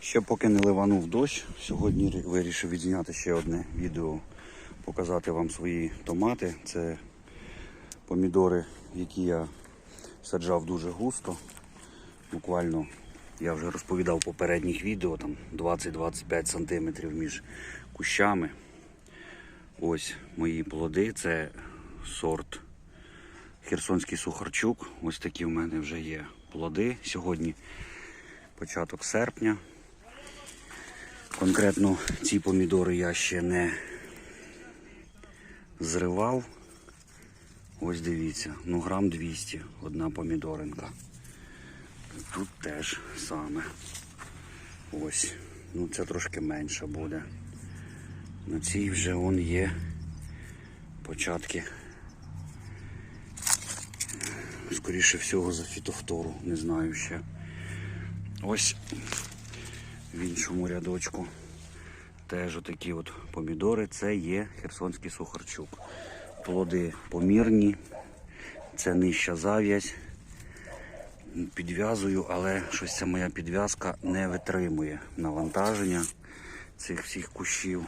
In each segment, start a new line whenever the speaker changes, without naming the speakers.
Ще поки не ливанув дощ, сьогодні вирішив відзняти ще одне відео, показати вам свої томати. Це помідори, які я саджав дуже густо. Буквально я вже розповідав попередніх відео, там 20-25 см між кущами. Ось мої плоди, це сорт Херсонський сухарчук. Ось такі в мене вже є плоди. Сьогодні початок серпня. Конкретно ці помідори я ще не зривав. Ось дивіться, ну грам 200 одна помідоринка. Тут теж саме. Ось. Ну це трошки менше буде. На цій вже вон є початки. Скоріше всього за фітофтору, не знаю ще. Ось в іншому рядочку. Теж отакі от помідори. Це є Херсонський сухарчук. Плоди помірні, це нижча зав'язь. Підв'язую, але щось ця моя підв'язка не витримує навантаження цих всіх кущів.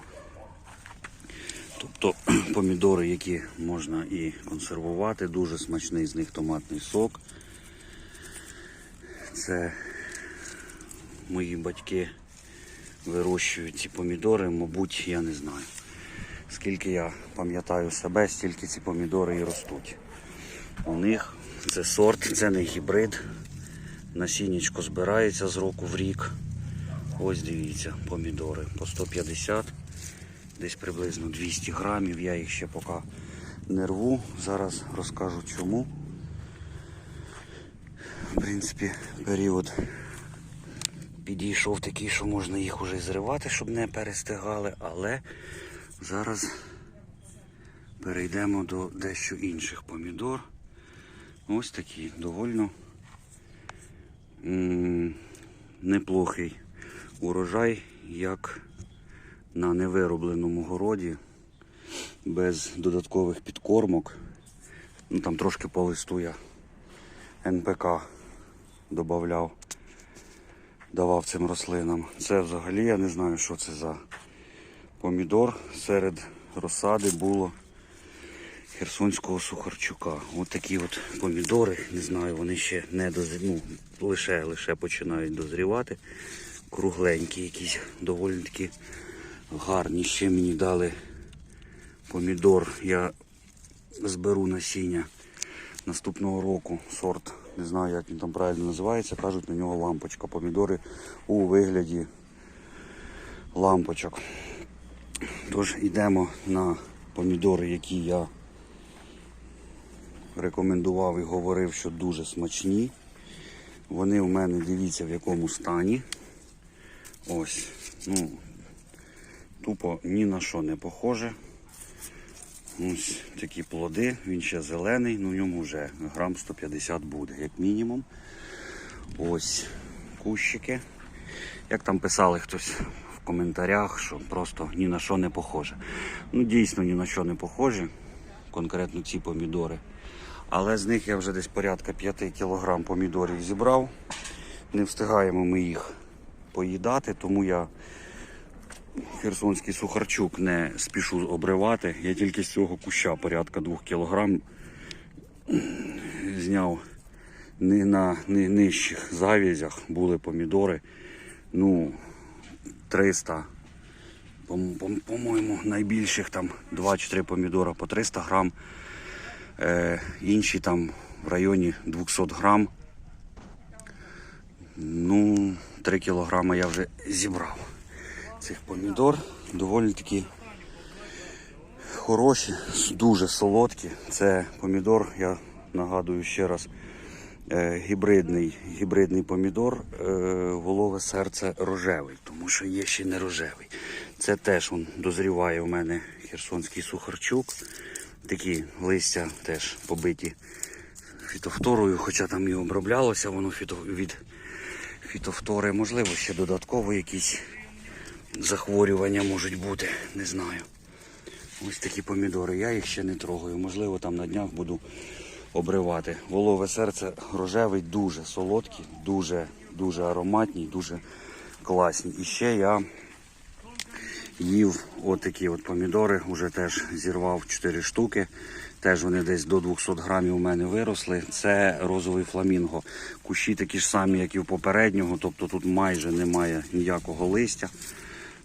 Тобто помідори, які можна і консервувати, дуже смачний з них томатний сок. Це мої батьки вирощують ці помідори, мабуть, я не знаю. Скільки я пам'ятаю себе, стільки ці помідори і ростуть. У них це сорт, це не гібрид. Насіннячко збирається з року в рік. Ось дивіться, помідори по 150, десь приблизно 200 грамів. Я їх ще поки не рву. Зараз розкажу чому. В принципі, період підійшов такий, що можна їх уже зривати, щоб не перестигали, але зараз перейдемо до дещо інших помідор. Ось такі довольно неплохий урожай, як на невиробленому городі, без додаткових підкормок. Ну, там трошки по листу я НПК додавав, давав цим рослинам. Це взагалі я не знаю, що це за помідор. Серед розсади було херсонського сухарчука. Ось такі от помідори, не знаю, вони ще не доз... ну, лише, лише починають дозрівати. Кругленькі якісь, доволі такі гарні. Ще мені дали помідор. Я зберу насіння наступного року. Сорт, не знаю, як він там правильно називається. Кажуть, на нього лампочка. Помідори у вигляді лампочок. Тож йдемо на помідори, які я рекомендував і говорив, що дуже смачні. Вони у мене дивіться в якому стані. Ось. Ну, тупо ні на що не похоже. Ось такі плоди, він ще зелений, ну в ньому вже грам 150 буде, як мінімум. Ось кущики. Як там писали хтось в коментарях, що просто ні на що не похоже. Ну, дійсно ні на що не похоже, конкретно ці помідори. Але з них я вже десь порядка 5 кг помідорів зібрав. Не встигаємо ми їх поїдати, тому я херсонський сухарчук не спішу обривати. Я тільки з цього куща порядка 2 кг зняв не на не нижчих завязях були помідори. Ну, 300, по- по- по-моєму, найбільших там 2-3 помідора по 300 грам. Е, інші там в районі 200 грам. Ну, 3 кілограми я вже зібрав цих помідор. Доволі такі хороші, дуже солодкі. Це помідор, я нагадую ще раз, е, гібридний, гібридний помідор, е, волове серце рожевий, тому що є ще не рожевий. Це теж он, дозріває у мене херсонський сухарчук. Такі листя теж побиті фітофторою, хоча там і оброблялося воно фіто, від фітофтори. Можливо, ще додатково якісь захворювання можуть бути, не знаю. Ось такі помідори. Я їх ще не трогаю. Можливо, там на днях буду обривати. Волове серце рожевий, дуже солодкий, дуже, дуже ароматний, дуже класні. І ще я їв отакі от помідори, вже теж зірвав 4 штуки. Теж вони десь до 200 грамів у мене виросли. Це розовий фламінго. Кущі такі ж самі, як і у попереднього, тобто тут майже немає ніякого листя.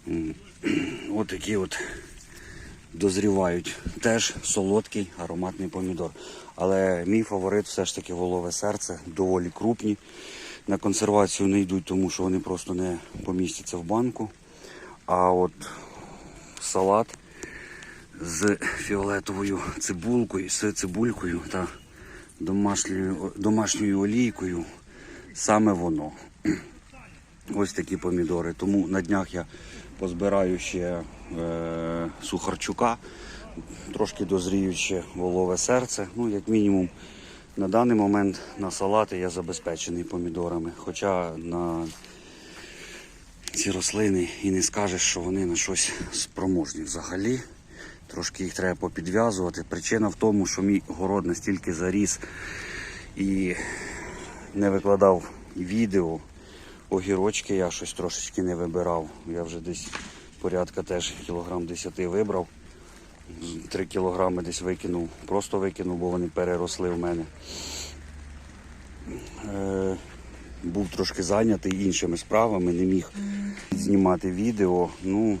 Отакі от дозрівають. Теж солодкий ароматний помідор. Але мій фаворит все ж таки голове серце, доволі крупні. На консервацію не йдуть, тому що вони просто не помістяться в банку. А от салат з фіолетовою цибулкою, з цибулькою та домашньою, домашньою олійкою. Саме воно. Ось такі помідори. Тому на днях я позбираю ще е, сухарчука, трошки дозріюче волове серце. Ну, як мінімум, на даний момент на салати я забезпечений помідорами. Хоча на ці рослини і не скажеш, що вони на щось спроможні взагалі. Трошки їх треба попідв'язувати. Причина в тому, що мій город настільки заріс і не викладав відео. Огірочки я щось трошечки не вибирав. Я вже десь порядка теж кілограм 10 вибрав. 3 кілограми десь викинув. Просто викинув, бо вони переросли в мене. Е, був трошки зайнятий іншими справами, не міг знімати відео. Ну,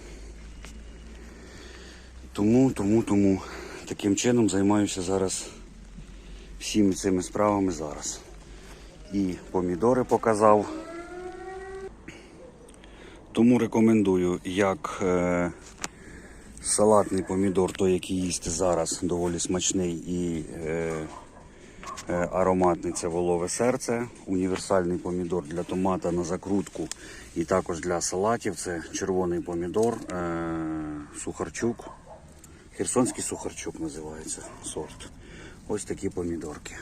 тому, тому, тому таким чином займаюся зараз всіми цими справами зараз. І помідори показав. Тому рекомендую, як е, салатний помідор, той, який їсти зараз, доволі смачний і е, е, ароматний це волове серце. Універсальний помідор для томата на закрутку і також для салатів. Це червоний помідор, е, сухарчук. Херсонський сухарчук називається сорт. Ось такі помідорки.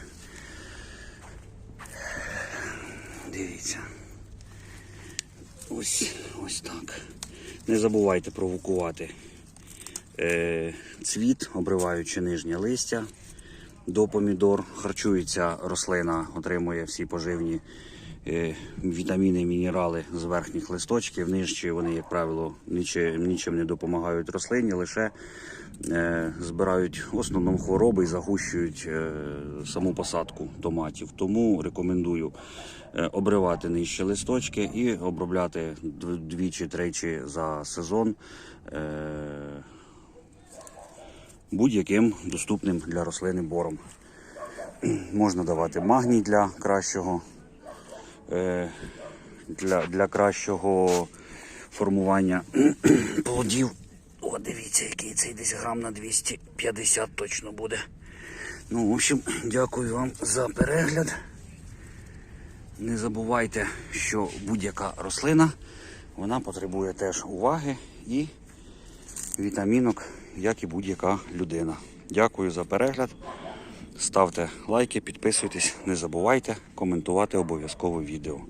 Ось, ось так. Не забувайте провокувати е, цвіт, обриваючи нижнє листя до помідор. Харчується рослина, отримує всі поживні вітаміни мінерали з верхніх листочків. Нижчі вони, як правило, нічим, нічим не допомагають рослині, лише е, збирають в основному хвороби і загущують е, саму посадку томатів. Тому рекомендую е, обривати нижче листочки і обробляти двічі-тричі за сезон. Е, будь-яким доступним для рослини бором. Можна давати магній для кращого, е, для, для кращого формування плодів. О, дивіться, який цей десь грам на 250 точно буде. Ну, в общем, дякую вам за перегляд. Не забувайте, що будь-яка рослина вона потребує теж уваги і вітамінок, як і будь-яка людина. Дякую за перегляд. Ставте лайки, підписуйтесь, не забувайте коментувати обов'язково відео.